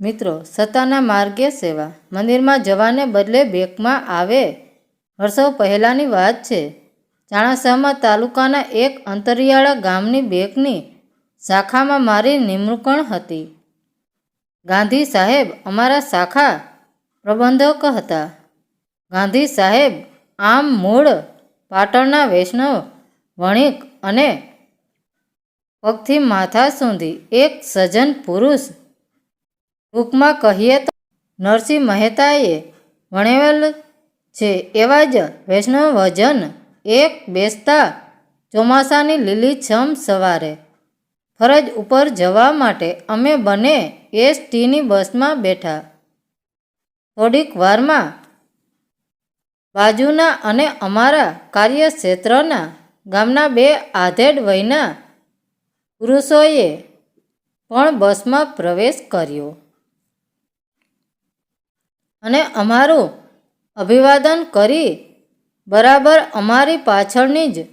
મિત્રો, સત્તાના માર્ગે સેવા. મંદિરમાં જવાને બદલે બેંકમાં આવે. વર્ષો પહેલાંની વાત છે. ચાણસ્મામાં તાલુકાના એક અંતરિયાળા ગામની બેંકની શાખામાં મારી નિમણૂકણ હતી. ગાંધી સાહેબ અમારા શાખા પ્રબંધક હતા. ગાંધી સાહેબ આમ મૂળ પાટણના વૈષ્ણવ, વણિક અને પગથી માથા સુધી એક સજ્જન પુરુષ ટૂંકમાં કહીએ તો નરસિંહ મહેતાએ વણેવેલ છે એવા જ વૈષ્ણવજન એક બેસતા ચોમાસાની લીલીછમ સવારે. ફરજ ઉપર જવા માટે અમે બંને એસટીની બસમાં બેઠા. થોડીક વારમાં બાજુના અને અમારા કાર્યક્ષેત્રના ગામના બે આધેડ વયના પુરુષોએ પણ બસમાં પ્રવેશ કર્યો. અને અમારું અભિવાદન કરી બરાબર અમારી પાછળની જ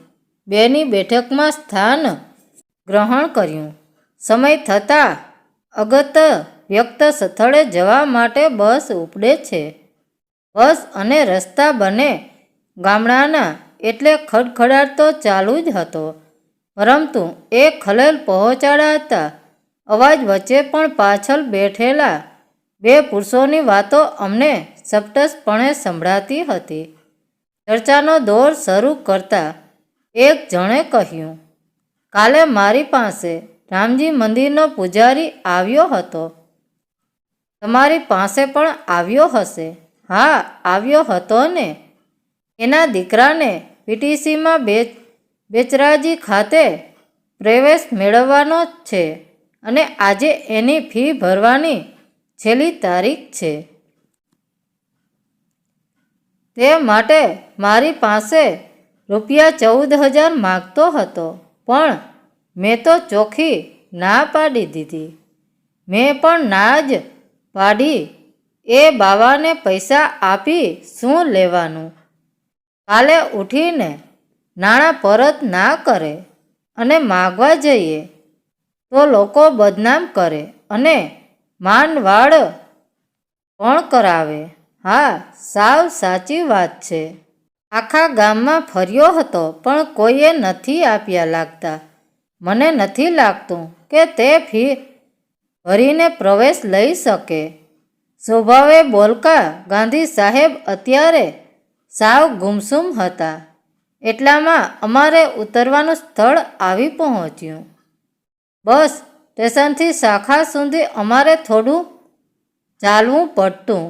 બેની બેઠકમાં સ્થાન ગ્રહણ કર્યું. સમય થતાં અગત વ્યક્ત સ્થળે જવા માટે બસ ઉપડે છે. બસ અને રસ્તા બને ગામડાના એટલે ખડખડાટ તો ચાલુ જ હતો. પરંતુ એ ખલેલ પહોંચાડાતા અવાજ વચ્ચે પણ પાછળ બેઠેલા બે પુરુષોની વાતો અમને સપટસપણે સંભળાતી હતી. ચર્ચાનો દોર શરૂ કરતા એક જણે કહ્યું, કાલે મારી પાસે રામજી મંદિરનો પૂજારી આવ્યો હતો. તમારી પાસે પણ આવ્યો હશે. હા, આવ્યો હતો ને. એના દીકરાને પીટીસીમાં બે, બેચરાજી ખાતે પ્રવેશ મેળવવાનો છે અને આજે એની ફી ભરવાની છેલ્લી તારીખ છે. તે માટે મારી પાસે રૂપિયા ચૌદ હજાર માગતો હતો, પણ મેં તો ચોખ્ખી ના પાડી દીધી. મેં પણ ના જ પાડી. એ બાવાને પૈસા આપી શું લેવાનું? કાલે ઉઠીને નાણાં પરત ના કરે અને માગવા જઈએ તો લોકો બદનામ કરે અને માનવાડ પણ કરાવે? હા, સાવ સાચી વાત છે. આખા ગામમાં ફર્યો હતો, પણ કોઈએ નથી આપ્યા લાગતા. મને નથી લાગતું કે તે ફી ભરીને પ્રવેશ લઈ શકે. સ્વભાવે બોલકા ગાંધી સાહેબ અત્યારે સાવ ગુમસુમ હતા. એટલામાં અમારે ઉતરવાનું સ્થળ આવી પહોંચ્યું. બસ સ્ટેશનથી શાખા સુધી અમારે થોડું ચાલવું પડતું.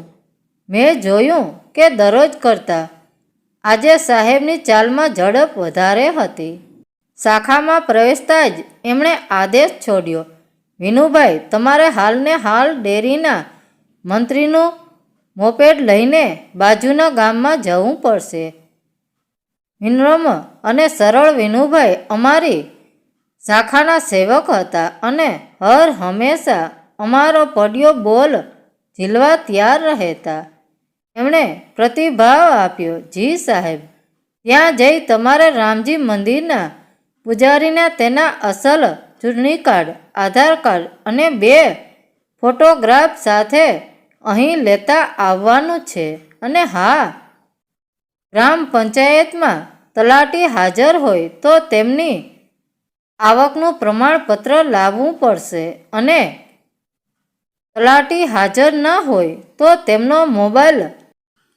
મેં જોયું કે દરરોજ કરતાં આજે સાહેબની ચાલમાં ઝડપ વધારે હતી. શાખામાં પ્રવેશતા જ એમણે આદેશ છોડ્યો, વિનુભાઈ, તમારે હાલને હાલ ડેરીના મંત્રીનું મોપેડ લઈને બાજુના ગામમાં જવું પડશે. વિનમ્ર અને સરળ વિનુભાઈ, અમારી શાખાના સેવક હતા અને હર હંમેશા અમારો પડ્યો બોલ ઝીલવા તૈયાર રહેતા. એમણે પ્રતિભાવ આપ્યો, જી સાહેબ, ત્યાં જઈ તમારે રામજી મંદિરના પૂજારીને તેના અસલ ચૂંટણી કાર્ડ, આધાર કાર્ડ અને બે ફોટોગ્રાફ સાથે અહીં લેતા આવવાનું છે. અને હા, ગ્રામ પંચાયતમાં તલાટી હાજર હોય તો તેમની આવકનું પ્રમાણપત્ર લાવવું પડશે અને તલાટી હાજર ન હોય તો તેમનો મોબાઈલ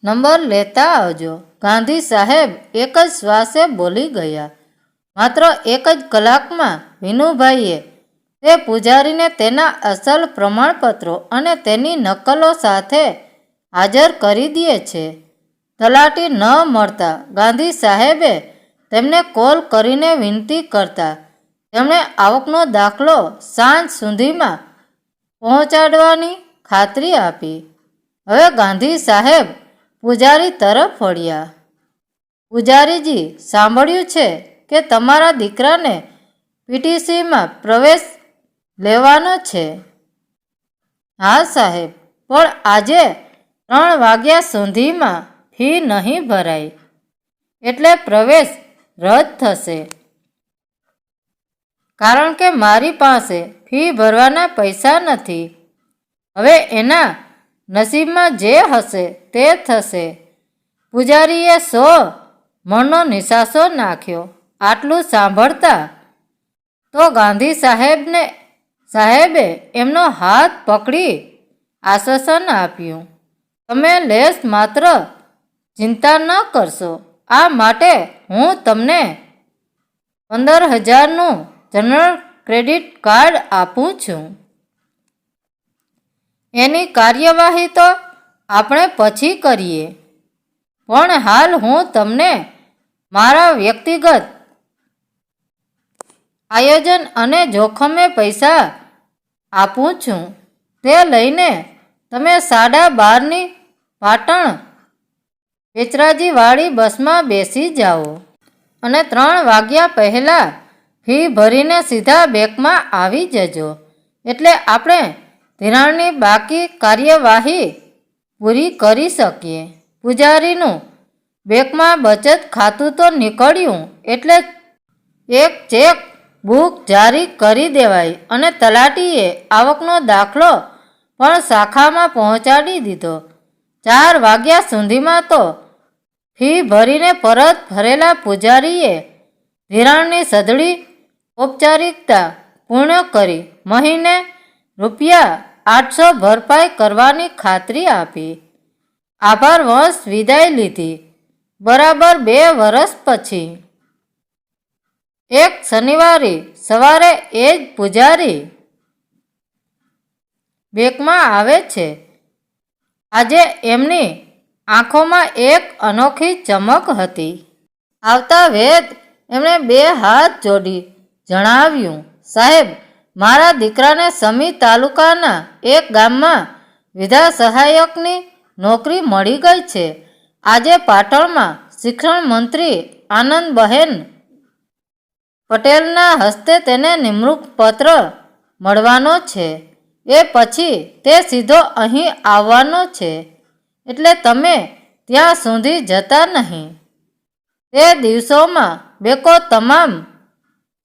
નંબર લેતા આવજો. ગાંધી સાહેબ એક જ શ્વાસે બોલી ગયા. માત્ર એક જ કલાકમાં વિનુભાઈએ તે પૂજારીને તેના અસલ પ્રમાણપત્રો અને તેની નકલો સાથે હાજર કરી દે છે. તલાટી ન મળતા ગાંધી સાહેબે તેમને કોલ કરીને વિનંતી કરતા તેમણે આવકનો દાખલો સાંજ સુધીમાં પહોંચાડવાની ખાતરી આપી. હવે ગાંધી સાહેબ પૂજારી તરફ વળ્યા. પૂજારીજી, સાંભળ્યું છે કે તમારા દીકરાને પીટીસીમાં પ્રવેશ લેવાનો છે. હા, સાહેબ, પણ આજે ત્રણ વાગ્યા સુધીમાં ફી નહીં ભરાય. એટલે પ્રવેશ રદ થશે. કારણ કે મારી પાસે ફી ભરવાના પૈસા નથી. હવે એના નસીબમાં જે હશે તે થશે. પૂજારીએ સો મણનો નિશાસો નાખ્યો. આટલું સાંભળતા તો ગાંધી સાહેબને, સાહેબે એમનો હાથ પકડી આશ્વાસન આપ્યું. તમે લેસ માત્ર ચિંતા ન કરશો. આ માટે હું તમને પંદર હજારનું જનરલ ક્રેડિટ કાર્ડ આપું છું. એની કાર્યવાહી તો આપણે પછી કરીએ. પણ હાલ હું તમને મારા વ્યક્તિગત આયોજન અને જોખમે પૈસા આપું છું. તે લઈને તમે સાડા બારની પાટણ વેચરાજીવાળી બસમાં બેસી જાઓ. અને ત્રણ વાગ્યા પહેલાં ફી ભરીને સીધા બેંકમાં આવી જજો. એટલે આપણે ધિરાણની બાકી કાર્યવાહી પૂરી કરી શકીએ. પૂજારીનું બેંકમાં બચત ખાતું તો નીકળ્યું એટલે એક ચેક બુક જારી કરી દેવાઈ અને તલાટીએ આવકનો દાખલો પણ શાખામાં પહોંચાડી દીધો. ચાર વાગ્યા સુધીમાં તો ફી ભરીને પરત ભરેલા પૂજારીએ ધિરાણની સદડી ઔપચારિકતા પૂર્ણ કરી મહિને રૂપિયા આઠસો ભરપાઈ કરવાની ખાતરી આપી. આભાર વંશ વિદાય લીધી. બરાબર બે વર્ષ પછી. એક શનિવારે સવારે એ જ પૂજારી બેંકમાં આવે છે. આજે એમની આંખોમાં એક અનોખી ચમક હતી. આવતા વેદ એમણે બે હાથ જોડી જણાવ્યું, સાહેબ, મારા દીકરાને સમી તાલુકાના એક ગામમાં વિધા સહાયકની નોકરી મળી ગઈ છે. આજે પાટણમાં શિક્ષણ મંત્રી આનંદબહેન પટેલના હસ્તે તેને નિમણૂક પત્ર મળવાનો છે. એ પછી તે સીધો અહીં આવવાનો છે. એટલે તમે ત્યાં સુધી જતા નહીં. તે દિવસોમાં બેકો તમામ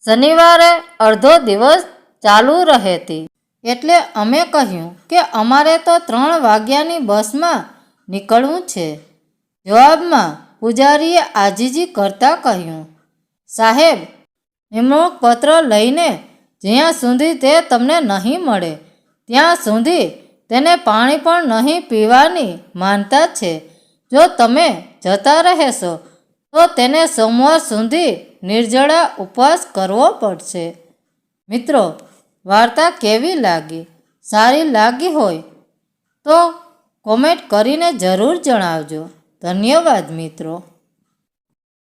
શનિવારે અડધો દિવસ ચાલુ રહેતી. એટલે અમે કહ્યું કે અમારે તો ત્રણ વાગ્યાની બસમાં નીકળવું છે. જવાબમાં પૂજારીએ આજીજી કરતાં કહ્યું, સાહેબ, નિમણૂક પત્ર લઈને જ્યાં સુધી તે તમને નહીં મળે, ત્યાં સુધી તેને પાણી પણ નહીં પીવાની માનતા છે. જો તમે જતા રહેશો તો તેને સોમવાર સુધી નિર્જળા ઉપવાસ કરવો પડશે. મિત્રો, વાર્તા કેવી લાગી? સારી લાગી હોય તો કોમેન્ટ કરીને જરૂર જણાવજો. ધન્યવાદ મિત્રો.